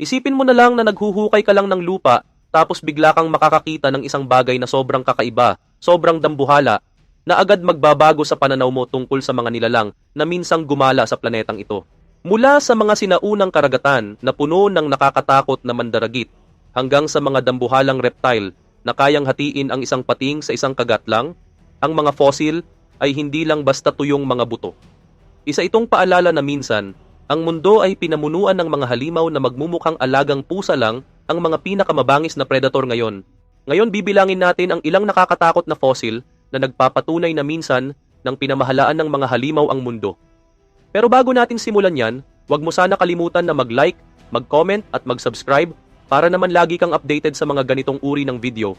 Isipin mo na lang na naghuhukay ka lang ng lupa tapos bigla kang makakakita ng isang bagay na sobrang kakaiba, sobrang dambuhala, na agad magbabago sa pananaw mo tungkol sa mga nilalang na minsang gumala sa planetang ito. Mula sa mga sinaunang karagatan na puno ng nakakatakot na mandaragit hanggang sa mga dambuhalang reptile na kayang hatiin ang isang pating sa isang kagat lang, ang mga fossil ay hindi lang basta tuyong mga buto. Isa itong paalala na minsan, ang mundo ay pinamunuan ng mga halimaw na magmumukhang alagang pusa lang ang mga pinakamabangis na predator ngayon. Ngayon bibilangin natin ang ilang nakakatakot na fossil na nagpapatunay na minsan ng pinamahalaan ng mga halimaw ang mundo. Pero bago natin simulan yan, huwag mo sana kalimutan na mag-like, mag-comment at mag-subscribe para naman lagi kang updated sa mga ganitong uri ng video.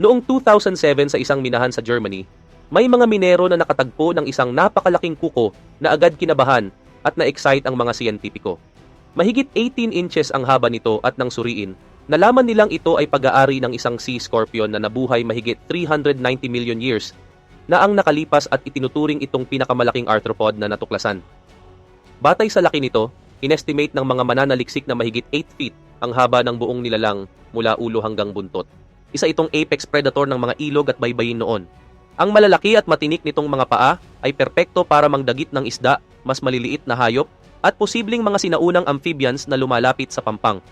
Noong 2007 sa isang minahan sa Germany, may mga minero na nakatagpo ng isang napakalaking kuko na agad kinabahan at na-excite ang mga siyentipiko. Mahigit 18 inches ang haba nito at nang suriin, nalaman nilang ito ay pag-aari ng isang sea scorpion na nabuhay mahigit 390 million years na ang nakalipas at itinuturing itong pinakamalaking arthropod na natuklasan. Batay sa laki nito, inestimate ng mga mananaliksik na mahigit 8 feet ang haba ng buong nilalang mula ulo hanggang buntot. Isa itong apex predator ng mga ilog at baybayin noon. Ang malalaki at matinik nitong mga paa ay perpekto para mangdagit ng isda, mas maliliit na hayop, at posibleng mga sinaunang amphibians na lumalapit sa pampang.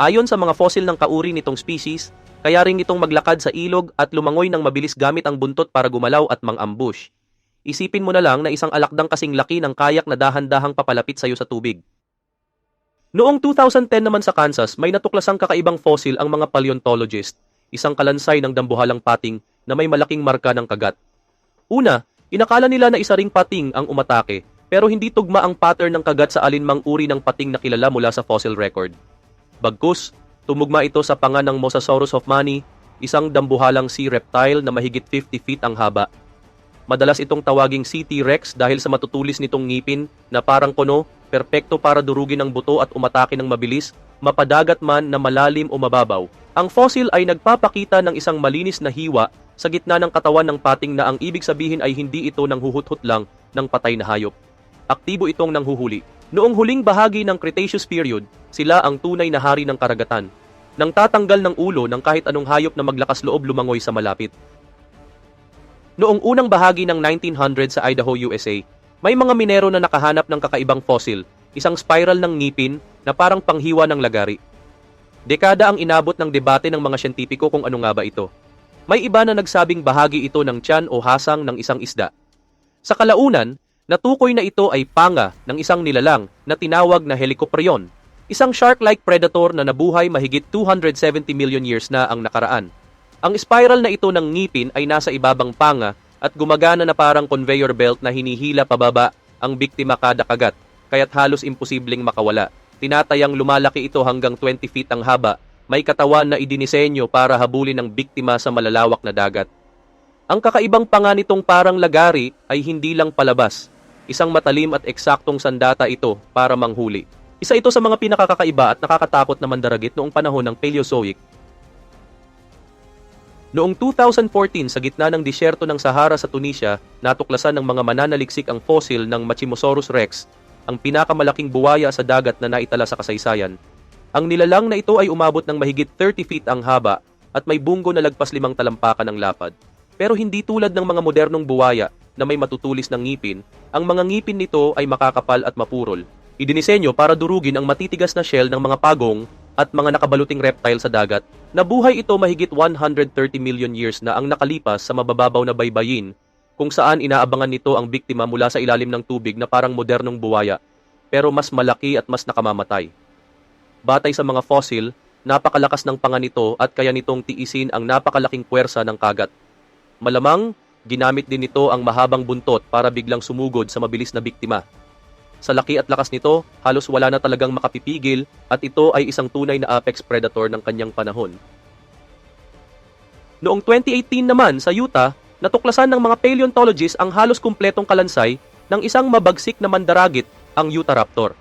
Ayon sa mga fossil ng kauri nitong species, kaya rin itong maglakad sa ilog at lumangoy ng mabilis gamit ang buntot para gumalaw at mang-ambush. Isipin mo na lang na isang alakdang kasing laki ng kayak na dahan-dahang papalapit sa iyo sa tubig. Noong 2010 naman sa Kansas, may natuklasang kakaibang fossil ang mga paleontologist, isang kalansay ng dambuhalang pating na may malaking marka ng kagat. Una, inakala nila na isa ring pating ang umatake, pero hindi tugma ang pattern ng kagat sa alinmang uri ng pating na kilala mula sa fossil record. Bagkus, tumugma ito sa panga ng Mosasaurus hoffmanni, isang dambuhalang sea reptile na mahigit 50 feet ang haba. Madalas itong tawaging sea T-Rex dahil sa matutulis nitong ngipin na parang kono, perpekto para durugin ang buto at umatake ng mabilis, mapadagat man na malalim o mababaw. Ang fossil ay nagpapakita ng isang malinis na hiwa sa gitna ng katawan ng pating na ang ibig sabihin ay hindi ito nang huhut-hut lang ng patay na hayop aktibo itong nanghuhuli. Noong huling bahagi ng Cretaceous period, sila ang tunay na hari ng karagatan, nang tatanggal ng ulo ng kahit anong hayop na maglakas loob lumangoy sa malapit. Noong unang bahagi ng 1900 sa Idaho, USA, may mga minero na nakahanap ng kakaibang fossil, isang spiral ng ngipin na parang panghiwa ng lagari. Dekada ang inabot ng debate ng mga siyentipiko kung ano nga ba ito. May iba na nagsabing bahagi ito ng tiyan o hasang ng isang isda. Sa kalaunan, Natukoy na ito ay panga ng isang nilalang na tinawag na Helicoprion, isang shark-like predator na nabuhay mahigit 270 million years na ang nakaraan. Ang spiral na ito ng ngipin ay nasa ibabang panga at gumagana na parang conveyor belt na hinihila pababa ang biktima kada kagat, kaya't halos imposibleng makawala. Tinatayang lumalaki ito hanggang 20 feet ang haba, may katawan na idinisenyo para habulin ang biktima sa malalawak na dagat. Ang kakaibang panga nitong parang lagari ay hindi lang palabas, Isang matalim at eksaktong sandata ito para manghuli. Isa ito sa mga pinakakakaiba at nakakatakot na mandaragit noong panahon ng Paleozoic. Noong 2014 sa gitna ng disyerto ng Sahara sa Tunisia, natuklasan ng mga mananaliksik ang fossil ng Machimosaurus rex, ang pinakamalaking buwaya sa dagat na naitala sa kasaysayan. Ang nilalang na ito ay umabot ng mahigit 30 feet ang haba at may bunggo na lagpas limang talampakan ng lapad. Pero hindi tulad ng mga modernong buwaya na may matutulis ng ngipin, ang mga ngipin nito ay makakapal at mapurol. Idinisenyo para durugin ang matitigas na shell ng mga pagong at mga nakabaluting reptile sa dagat. Nabuhay ito mahigit 130 million years na ang nakalipas sa mabababaw na baybayin kung saan inaabangan nito ang biktima mula sa ilalim ng tubig na parang modernong buwaya pero mas malaki at mas nakamamatay. Batay sa mga fossil, napakalakas ng panga nito at kaya nitong tiisin ang napakalaking puwersa ng kagat. Malamang Ginamit din nito ang mahabang buntot para biglang sumugod sa mabilis na biktima. Sa laki at lakas nito, halos wala na talagang makapipigil at ito ay isang tunay na apex predator ng kanyang panahon. Noong 2018 naman sa Utah, natuklasan ng mga paleontologists ang halos kumpletong kalansay ng isang mabagsik na mandaragit, ang Utahraptor.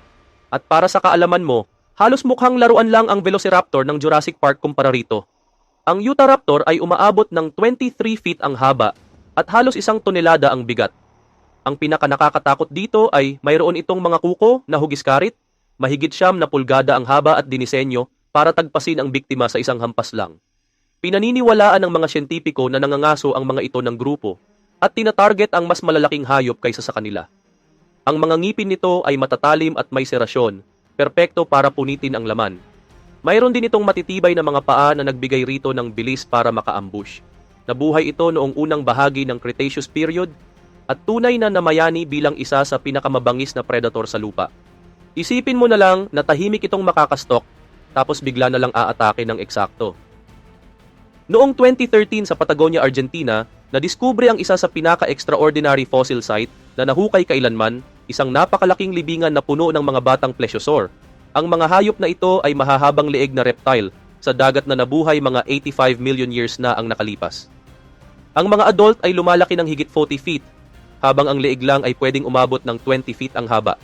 At para sa kaalaman mo, halos mukhang laruan lang ang Velociraptor ng Jurassic Park kumpara rito. Ang Utahraptor ay umaabot ng 23 feet ang haba at halos isang tonelada ang bigat. Ang pinaka nakakatakot dito ay mayroon itong mga kuko na hugiskarit, mahigit siyam na pulgada ang haba at dinisenyo para tagpasin ang biktima sa isang hampas lang. Pinaniniwalaan ng mga siyentipiko na nangangaso ang mga ito ng grupo at tinatarget ang mas malalaking hayop kaysa sa kanila. Ang mga ngipin nito ay matatalim at may serasyon, perpekto para punitin ang laman. Mayroon din itong matitibay na mga paa na nagbigay rito ng bilis para maka-ambush. Nabuhay ito noong unang bahagi ng Cretaceous period at tunay na namayani bilang isa sa pinakamabangis na predator sa lupa. Isipin mo na lang na tahimik itong makakastok tapos bigla na lang aatake ng eksakto. Noong 2013 sa Patagonia, Argentina, nadiskubre ang isa sa pinaka-extraordinary fossil site na nahukay kailanman, isang napakalaking libingan na puno ng mga batang plesiosaur. Ang mga hayop na ito ay mahahabang leeg na reptile sa dagat na nabuhay mga 85 million years na ang nakalipas. Ang mga adult ay lumalaki ng higit 40 feet, habang ang leeg lang ay pwedeng umabot ng 20 feet ang haba.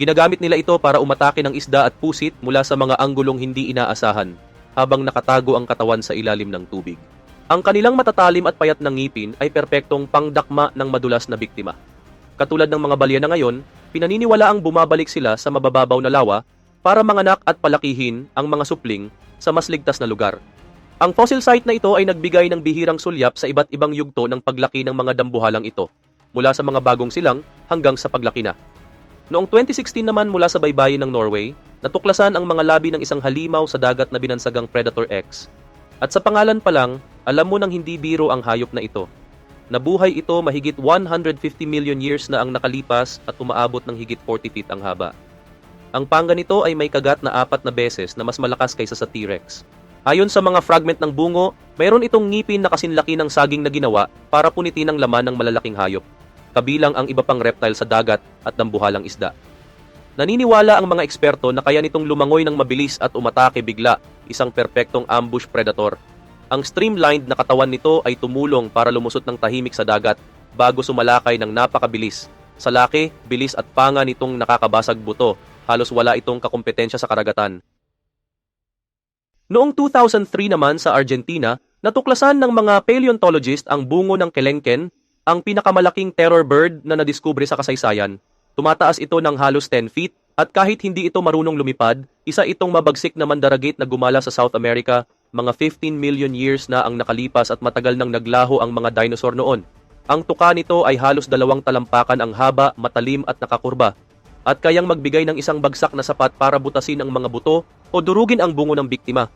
Ginagamit nila ito para umatake ng isda at pusit mula sa mga anggulong hindi inaasahan, habang nakatago ang katawan sa ilalim ng tubig. Ang kanilang matatalim at payat ng ngipin ay perpektong pangdakma ng madulas na biktima. Katulad ng mga balya na ngayon, pinaniniwala ang bumabalik sila sa mabababaw na lawa para manganak at palakihin ang mga supling sa mas ligtas na lugar. Ang fossil site na ito ay nagbigay ng bihirang sulyap sa iba't ibang yugto ng paglaki ng mga dambuhalang ito, mula sa mga bagong silang hanggang sa paglaki na. Noong 2016 naman mula sa baybayin ng Norway, natuklasan ang mga labi ng isang halimaw sa dagat na binansagang Predator X. At sa pangalan pa lang, alam mo nang hindi biro ang hayop na ito. Nabuhay ito mahigit 150 million years na ang nakalipas at umaabot ng higit 40 feet ang haba. Ang panga nito ay may kagat na apat na beses na mas malakas kaysa sa T-Rex. Ayon sa mga fragment ng bungo, mayroon itong ngipin na kasinlaki ng saging na ginawa para punitin ang laman ng malalaking hayop, kabilang ang iba pang reptile sa dagat at dambuhalang isda. Naniniwala ang mga eksperto na kaya nitong lumangoy ng mabilis at umatake bigla, isang perpektong ambush predator. Ang streamlined na katawan nito ay tumulong para lumusot ng tahimik sa dagat bago sumalakay ng napakabilis. Sa laki, bilis at panga nitong nakakabasag buto, halos wala itong kakompetensya sa karagatan. Noong 2003 naman sa Argentina, natuklasan ng mga paleontologist ang bungo ng kelengken, ang pinakamalaking terror bird na nadiskubre sa kasaysayan. Tumataas ito ng halos 10 feet at kahit hindi ito marunong lumipad, isa itong mabagsik na mandaragit na gumala sa South America, mga 15 million years na ang nakalipas at matagal nang naglaho ang mga dinosaur noon. Ang tuka nito ay halos dalawang talampakan ang haba, matalim at nakakurba, at kayang magbigay ng isang bagsak na sapat para butasin ang mga buto o durugin ang bungo ng biktima.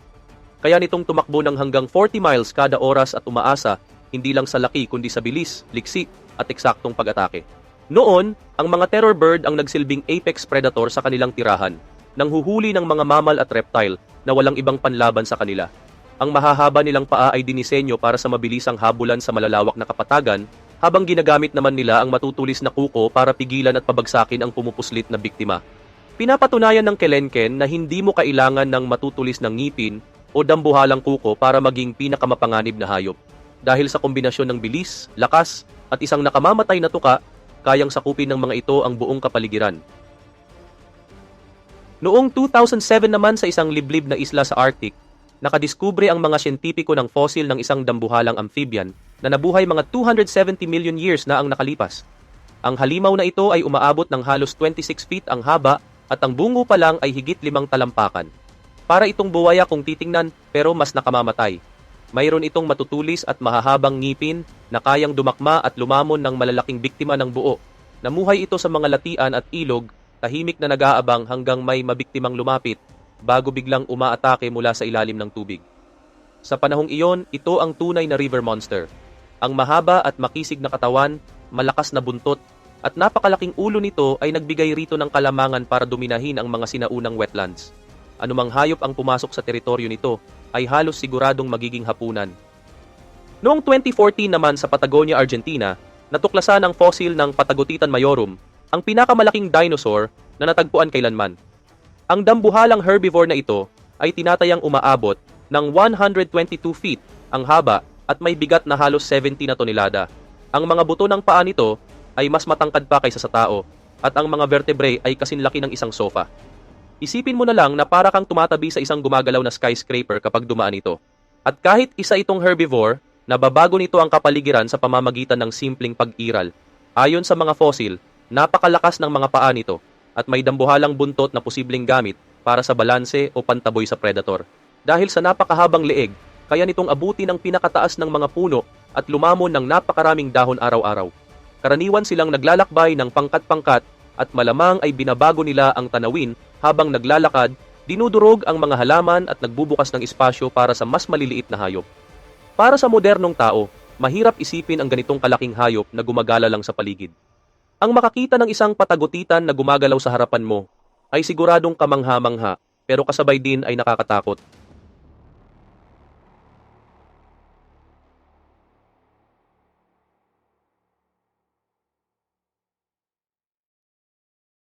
Kaya nitong tumakbo ng hanggang 40 miles kada oras at umaasa, hindi lang sa laki kundi sa bilis, liksi at eksaktong pag-atake. Noon, ang mga terror bird ang nagsilbing apex predator sa kanilang tirahan, nang huhuli ng mga mammal at reptile na walang ibang panlaban sa kanila. Ang mahahaba nilang paa ay dinisenyo para sa mabilisang habulan sa malalawak na kapatagan, habang ginagamit naman nila ang matutulis na kuko para pigilan at pabagsakin ang pumupuslit na biktima. Pinapatunayan ng kelenken na hindi mo kailangan ng matutulis ng ngipin o dambuhalang kuko para maging pinakamapanganib na hayop. Dahil sa kombinasyon ng bilis, lakas, at isang nakamamatay na tuka, kayang sakupin ng mga ito ang buong kapaligiran. Noong 2007 naman sa isang liblib na isla sa Arctic, nakadiskubre ang mga siyentipiko ng fossil ng isang dambuhalang amphibian na nabuhay mga 270 million years na ang nakalipas. Ang halimaw na ito ay umaabot ng halos 26 feet ang haba at ang bungo pa lang ay higit limang talampakan. Para itong buwaya kung titingnan pero mas nakamamatay. Mayroon itong matutulis at mahahabang ngipin na kayang dumakma at lumamon ng malalaking biktima ng buo. Namuhay ito sa mga latian at ilog, tahimik na nag-aabang hanggang may mabiktimang lumapit bago biglang umaatake mula sa ilalim ng tubig. Sa panahong iyon, ito ang tunay na river monster. Ang mahaba at makisig na katawan, malakas na buntot, at napakalaking ulo nito ay nagbigay rito ng kalamangan para dominahin ang mga sinaunang wetlands anumang hayop ang pumasok sa teritoryo nito ay halos siguradong magiging hapunan. Noong 2014 naman sa Patagonia, Argentina, natuklasan ang fossil ng Patagotitan majorum, ang pinakamalaking dinosaur na natagpuan kailanman. Ang dambuhalang herbivore na ito ay tinatayang umaabot ng 122 feet ang haba at may bigat na halos 70 na tonelada. Ang mga buto ng paa nito ay mas matangkad pa kaysa sa tao at ang mga vertebrae ay kasinlaki ng isang sofa. Isipin mo na lang na para kang tumatabi sa isang gumagalaw na skyscraper kapag dumaan ito. At kahit isa itong herbivore, nababago nito ang kapaligiran sa pamamagitan ng simpleng pag-iral. Ayon sa mga fossil, napakalakas ng mga paa nito at may dambuhalang buntot na posibleng gamit para sa balanse o pantaboy sa predator. Dahil sa napakahabang leeg, kaya nitong abutin ang pinakataas ng mga puno at lumamon ng napakaraming dahon araw-araw. Karaniwan silang naglalakbay ng pangkat-pangkat at malamang ay binabago nila ang tanawin habang naglalakad, dinudurog ang mga halaman at nagbubukas ng espasyo para sa mas maliliit na hayop. Para sa modernong tao, mahirap isipin ang ganitong kalaking hayop na gumagala lang sa paligid. Ang makakita ng isang patagutitan na gumagalaw sa harapan mo ay siguradong kamangha-mangha pero kasabay din ay nakakatakot